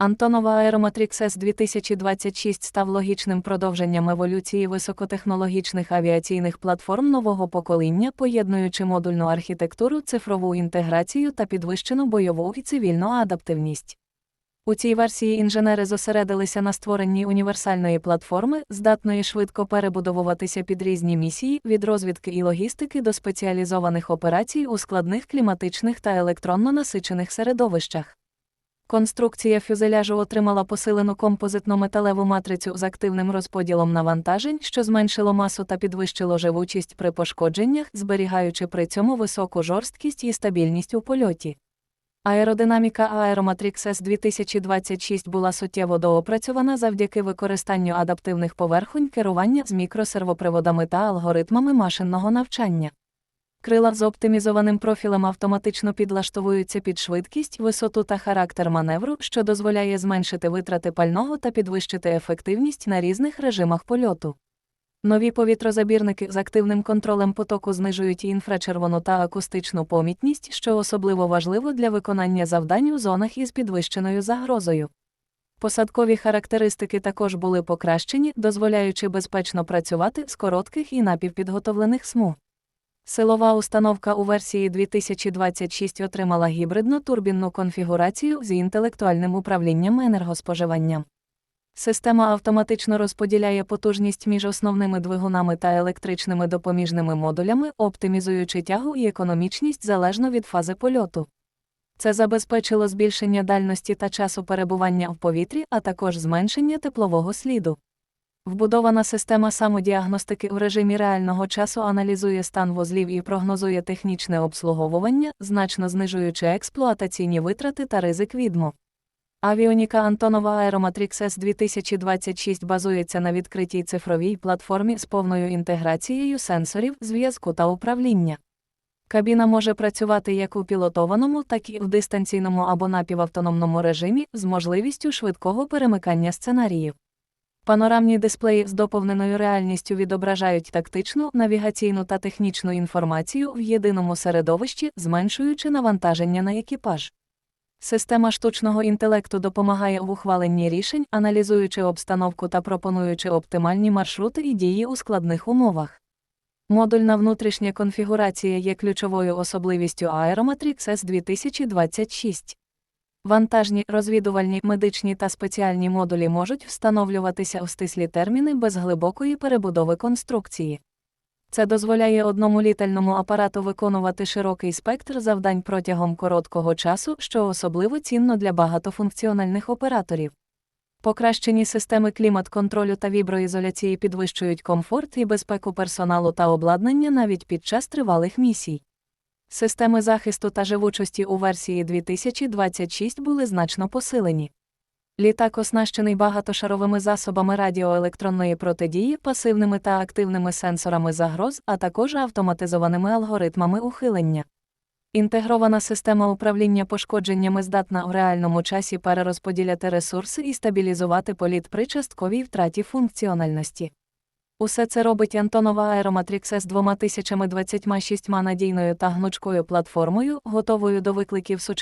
Антонова Aeromatrix S 2026 став логічним продовженням еволюції високотехнологічних авіаційних платформ нового покоління, поєднуючи модульну архітектуру, цифрову інтеграцію та підвищену бойову і цивільну адаптивність. У цій версії інженери зосередилися на створенні універсальної платформи, здатної швидко перебудовуватися під різні місії від розвідки і логістики до спеціалізованих операцій у складних кліматичних та електронно насичених середовищах. Конструкція фюзеляжу отримала посилену композитно-металеву матрицю з активним розподілом навантажень, що зменшило масу та підвищило живучість при пошкодженнях, зберігаючи при цьому високу жорсткість і стабільність у польоті. Аеродинаміка Aeromatrix S 2026 була суттєво доопрацьована завдяки використанню адаптивних поверхонь керування з мікросервоприводами та алгоритмами машинного навчання. Крила з оптимізованим профілем автоматично підлаштовуються під швидкість, висоту та характер маневру, що дозволяє зменшити витрати пального та підвищити ефективність на різних режимах польоту. Нові повітрозабірники з активним контролем потоку знижують інфрачервону та акустичну помітність, що особливо важливо для виконання завдань у зонах із підвищеною загрозою. Посадкові характеристики також були покращені, дозволяючи безпечно працювати з коротких і напівпідготовлених смуг. Силова установка у версії 2026 отримала гібридну турбінну конфігурацію з інтелектуальним управлінням енергоспоживанням. Система автоматично розподіляє потужність між основними двигунами та електричними допоміжними модулями, оптимізуючи тягу і економічність залежно від фази польоту. Це забезпечило збільшення дальності та часу перебування в повітрі, а також зменшення теплового сліду. Вбудована система самодіагностики в режимі реального часу аналізує стан вузлів і прогнозує технічне обслуговування, значно знижуючи експлуатаційні витрати та ризик відмов. Авіоніка Антонова Aeromatrix S 2026 базується на відкритій цифровій платформі з повною інтеграцією сенсорів, зв'язку та управління. Кабіна може працювати як у пілотованому, так і в дистанційному або напівавтономному режимі з можливістю швидкого перемикання сценаріїв. Панорамні дисплеї з доповненою реальністю відображають тактичну, навігаційну та технічну інформацію в єдиному середовищі, зменшуючи навантаження на екіпаж. Система штучного інтелекту допомагає в ухваленні рішень, аналізуючи обстановку та пропонуючи оптимальні маршрути і дії у складних умовах. Модульна внутрішня конфігурація є ключовою особливістю Aeromatrix S 2026. Вантажні, розвідувальні, медичні та спеціальні модулі можуть встановлюватися у стислі терміни без глибокої перебудови конструкції. Це дозволяє одному літальному апарату виконувати широкий спектр завдань протягом короткого часу, що особливо цінно для багатофункціональних операторів. Покращені системи клімат-контролю та віброізоляції підвищують комфорт і безпеку персоналу та обладнання навіть під час тривалих місій. Системи захисту та живучості у версії 2026 були значно посилені. Літак оснащений багатошаровими засобами радіоелектронної протидії, пасивними та активними сенсорами загроз, а також автоматизованими алгоритмами ухилення. Інтегрована система управління пошкодженнями здатна у реальному часі перерозподіляти ресурси і стабілізувати політ при частковій втраті функціональності. Усе це робить Антонова Aeromatrix S 2026 надійною та гнучкою платформою, готовою до викликів сучасної